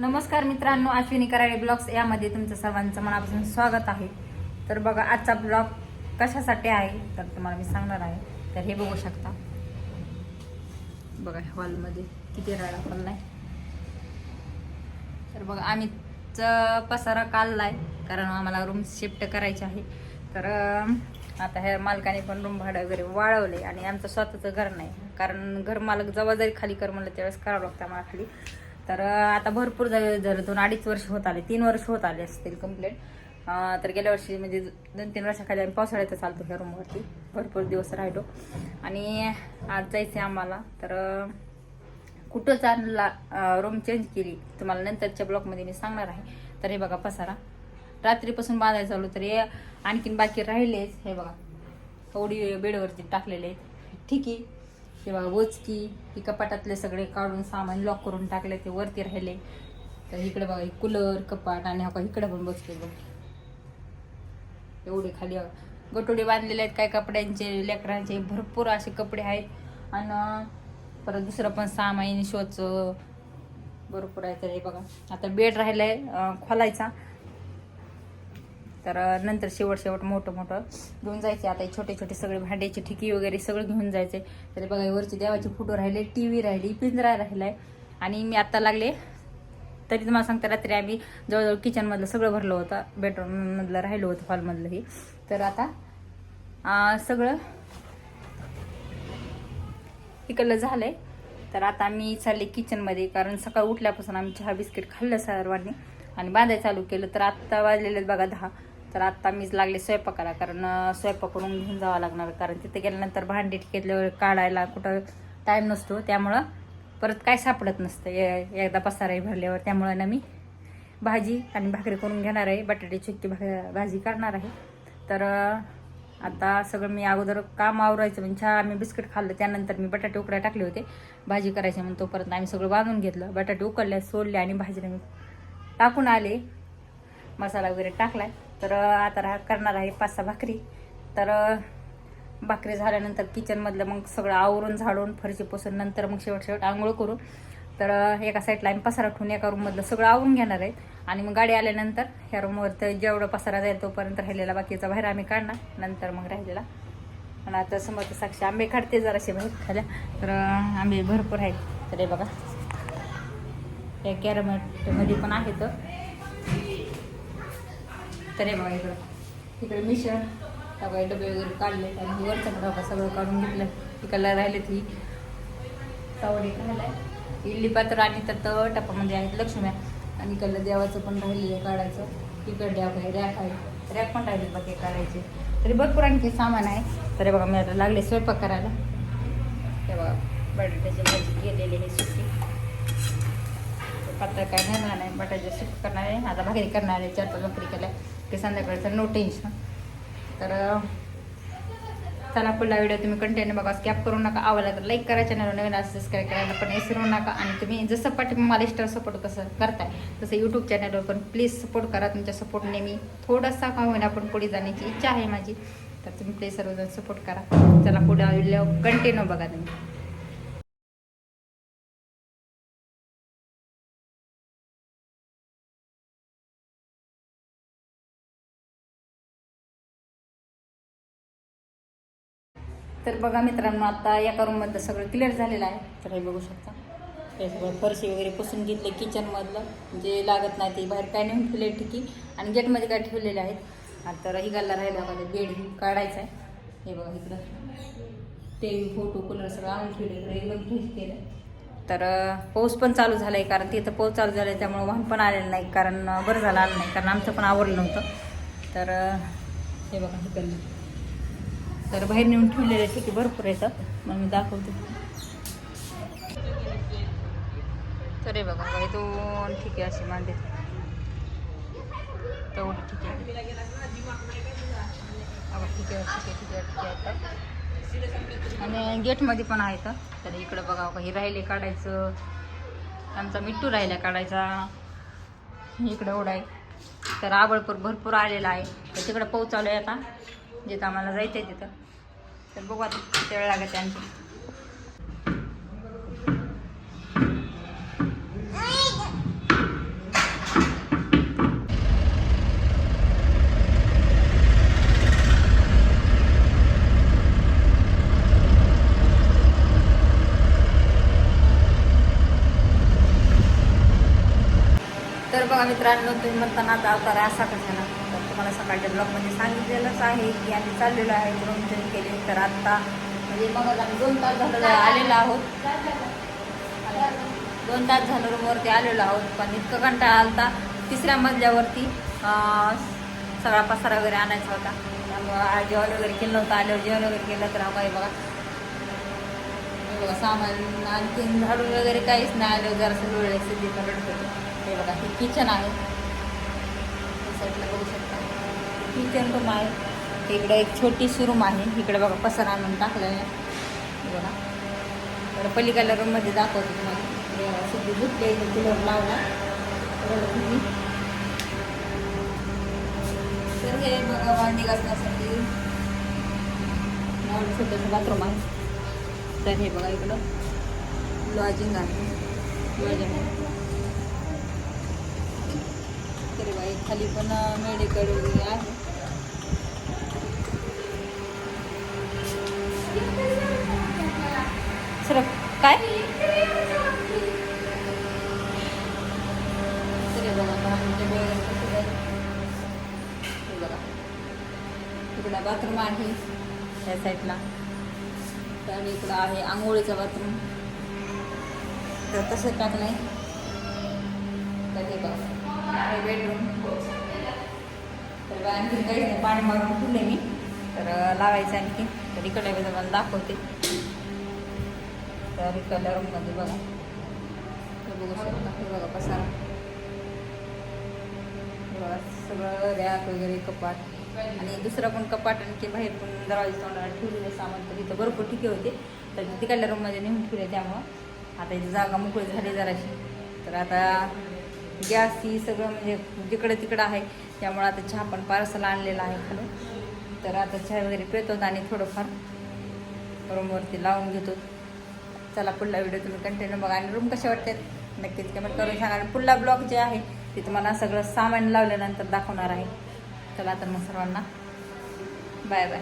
नमस्कार मित्रांनो अश्विनी कराडे ब्लॉग्स यामध्ये तुमचं सर्वांचं मनापासून स्वागत आहे. तर बघा आजचा ब्लॉग कशासाठी आहे तर तुम्हाला मी सांगणार आहे. तर हे बघू शकता. बघा हॉलमध्ये किती राडा पडलाय. तर बघा आम्ही पसारा काढलाय कारण आम्हाला रूम शिफ्ट करायची आहे. तर आता ह्या मालकाने पण रूम भाडं वगैरे वाढवले आणि आमचं स्वतःचं घर नाही. कारण घर मालक जबाबदारी जरी खाली कर म्हणलं त्यावेळेस करावं लागतं आम्हाला खाली. तर आता भरपूर झाले दोन अडीच वर्ष होत आले तीन वर्ष होत आले असतील कंप्लेंट तर गेल्या वर्षी म्हणजे दोन तीन वर्षाखाली आम्ही पावसाळ्यातच चालतो ह्या रूमवरती भरपूर दिवस राहिलो. आणि आज जायचं आम्हाला. तर कुठं चालला रूम चेंज केली तुम्हाला नंतरच्या ब्लॉकमध्ये मी सांगणार आहे. तर हे बघा पसारा. रात्रीपासून बांधायला चालू तर हे आणखीन बाकी राहिलेच. हे बघा थोडी बेडवरती टाकलेले आहेत. ठीक आहे. किंवा वचकी ही कपाटातले सगळे काढून सामान लॉक करून टाकले ते वरती राहिले. तर इकडे बघा हे कूलर कपाट आणि हा इकडे पण बसले बघ. एवढे खाली गटोडे बांधलेले आहेत काय कपड्यांचे लेकरांचे भरपूर असे कपडे आहेत. आणि परत दुसरं पण सामान शोचं भरपूर आहे तर हे बघा. आता बेड राहिलाय आहे खोलायचा. तर नंतर शेवट शेवट मोठं मोठं घेऊन जायचे. आता छोटे छोटे सगळे भांड्याची ठिकी वगैरे सगळं घेऊन जायचे. तर बघा वरची वरचे देवाचे फोटो राहिले टी व्ही राहिली पिंजरा राहिलाय. आणि मी आता लागले. तरी तुम्हाला सांगता रात्री आम्ही जवळजवळ किचनमधलं सगळं भरलं होतं. बेडरूममधलं राहिलो होतं हॉलमधलंही तर आता सगळं इकडलं झालंय. तर आता मी चालले किचनमध्ये कारण सकाळ उठल्यापासून आम्ही चहा बिस्किट खाल्लं सर्वांनी. आणि बांधायला चालू केलं. तर आत्ता वाजलेले बघा दहा. तर आत्ता मीच लागले स्वयंपाकाला कारण स्वयंपाक करून घेऊन जावं लागणार कारण तिथे गेल्यानंतर भांडी टिकेतल्यावर काढायला कुठं टाईम नसतो त्यामुळं परत काय सापडत नसतं. ए- एकदा पसाराही भरल्यावर त्यामुळं ना मी भाजी आणि भाकरी करून घेणार आहे. बटाट्याची चिक्की भा भाजी करणार आहे. तर आता सगळं मी अगोदर काम आवरायचं म्हणजे चहा आम्ही बिस्किट खाल्लं त्यानंतर मी बटाटे उकड्या टाकले होते. भाजी करायची म्हणून तोपर्यंत आम्ही सगळं बांधून घेतलं. बटाटे उकडले सोडले आणि भाजीला मी टाकून आले. मसाला वगैरे टाकलाय. तर आता रा करणार आहे पाच सहा भाकरी. तर भाकरी झाल्यानंतर किचनमधलं मग सगळं आवरून झाडून फरशी पुसून नंतर मग शेवट शेवट आंघोळ करून. तर एका साईडला आम्ही पसारा ठेवून एका रूममधलं सगळं आवरून घेणार आहे. आणि मग गाडी आल्यानंतर ह्या रूमवर तर जेवढं पसारा जाईल तोपर्यंत राहिलेला बाकीचा बाहेर आम्ही काढणार. नंतर मग राहिलेला. आणि आता समोर साक्षी आंबे काढते जरासे बाहेर खाल्या तर आंबे भरपूर आहेत. तर हे बघा. या कॅरमेटमध्ये पण आहेत. तर हे बघा इकडं. इकडे मिश्रण बघा डबे वगैरे काढले आणि वरचा डबा सगळं काढून घेतलं. इकडला राहिले ती सावडी राहिलाय इडली पात्र आणि तर टपामध्ये आहेत लक्ष्म्या. आणि इकडलं देवाचं पण राहिलेलं आहे काढायचं. इकडे आहे रॅक आहे रॅक पण राहिले बाकी काढायचे. तरी भरपूर आणखी सामान आहे. तरी बघा मी आता लागले स्वयंपाक करायला. ते बघा बटाट्याची भाजी गेलेली आहे सुकी. पात्र काय घेणार नाही बटाट्याची सुकी करणार आहे आता भाकरी करणार आहे चार पाच भाकरी केल्या ते संध्याकाळचं नो टेन्शन तर चला पुढला व्हिडिओ तुम्ही कंटिन्यू बघा स्कॅप करू नका आवडला तर लाईक करा चॅनल नवीन असं सबस्क्राईब करायला पण विसरू नका. आणि तुम्ही जसं पाठी मला इस्टार सपोर्ट कसं करताय. तसं यूट्यूब चॅनलवर पण प्लीज सपोर्ट करा तुमच्या सपोर्टने मी थोडासा का होईना पण पुढे जाण्याची इच्छा आहे माझी. तर तुम्ही प्लीज सर्वजण सपोर्ट करा. चला पुढे व्हिडिओ कंटिन्यू बघा तुम्ही. तर बघा मित्रांनो आता एका रूममधलं सगळं क्लिअर झालेलं आहे. तर हे बघू शकता. हे सगळं फरशी वगैरे पुसून घेतले किचनमधलं जे लागत नाही ते बाहेर काय नेऊन ठेवले ठिकी. आणि गेटमध्ये काय ठेवलेले आहेत? आता तर ही गल्ला राहिला बघा बेड काढायचा आहे. हे बघा इकडं. ते फोटो कलर सगळं आणून ठेवले एकदम फ्रेश केलं. तर पाऊस पण चालू झाला आहे कारण तिथं पाऊस चालू झाला आहे त्यामुळं वाहन पण आलेलं नाही. कारण बरं झालं आलं नाही कारण आमचं पण आवडलं नव्हतं. तर हे बघा हे तर बाहेर नेऊन ठेवलेले आहे भरपूर येतात. मग मी दाखवते. तर हे बघा काही दोन ठिके असे मांडे तेवढी ठिके ठीक आहे ठीक आहे ठीक आहे आणि गेटमध्ये पण आहेत. तर इकडं बघा का हे राहिले काढायचं. आमचा मिट्टू राहिला काढायचा. इकडं ओढाय आहे. तर आवडपूर भरपूर आलेला आहे. तर तिकडं पाऊस चालू आहे आता. जिथं आम्हाला जायचंय तिथं. तर बघू आता किती वेळ लागत आणखी तर बघा मित्रांनो तुम्ही म्हणताना आता अवतार असा कशाला? तुम्हाला सकाळच्या ब्लॉगमध्ये सांगितलेलंच आहे की आम्ही चाललेलो आहे रूम चेंज केले. तर आत्ता म्हणजे मग आम्ही दोन तास झालं आलेलो आहोत. दोन तास झालं रूमवरती आलेलो आहोत पण इतकं कंटाळा आलता. तिसऱ्या मजल्यावरती सगळा पसारा वगैरे आणायचा होता. त्यामुळं जेवण वगैरे केलं नव्हतं आल्यावर जेवण वगैरे केलं तर आम्हाला बघा. हे बघा सामान आणखीन झाडून वगैरे काहीच नाही आलं जरासं लोळले सिद्धी पण हे बघा हे किचन आहे. बघू शकता. किचन रूम आहे. इकडे एक छोटीशी रूम आहे. इकडे बघा पसारा आणून टाकलं आहे बघा. इकडे पलीकडल्या रूममध्ये दाखवते तुम्हाला. हे धुतले सिद्धी कूलर लावला. तर हे बघा भांडी घासण्यासाठी. छोटंसं बाथरूम आहे. तर हे बघा इकडं. लॉजिंग आहे. लॉजिंग आहे. तरी बाई खाली पण मेडिकल वगैरे आहे. सर काय? इकडं बाथरूम आहे. त्या साईडला तर इकडं आहे आंघोळीचं बाथरूम तर तसं टाकलं आहे तर हे बघा बेडरूम तर आणखी काहीच नाही पाणी मारून ठेवले मी. तर लावायचं आणखी. तर इकडे मी तुम्हाला दाखवते. तर इकडल्या रूममध्ये बघा. हे बघू शकता हे बघा पसारा. बघा सगळं रॅक वगैरे कपाट. आणि दुसरं पण कपाट आणखी बाहेर पण दरवाजा तोंडाला ठेवलेले सामान. तर इथं भरपूर ठिके होते. तर तिकडल्या रूममध्ये नेऊन ठेवले त्यामुळं. आता इथं जागा मोकळी झाली जराशी. तर आता गॅस ही सगळं म्हणजे जिकडं तिकडं आहे. त्यामुळं आता चहा पण पार्सल आणलेला आहे खालून तर आता चहा वगैरे पितो आणि थोडंफार रूमवरती लावून घेतो चला पुढला व्हिडिओ तुम्ही कंटिन्यू बघा. आणि रूम कशा वाटतात नक्कीच कमेंट करून सांगा. आणि पुढला ब्लॉग जे आहे ते तुम्हाला सगळं सामान लावल्यानंतर दाखवणार आहे. चला तर मग सर्वांना. Bye bye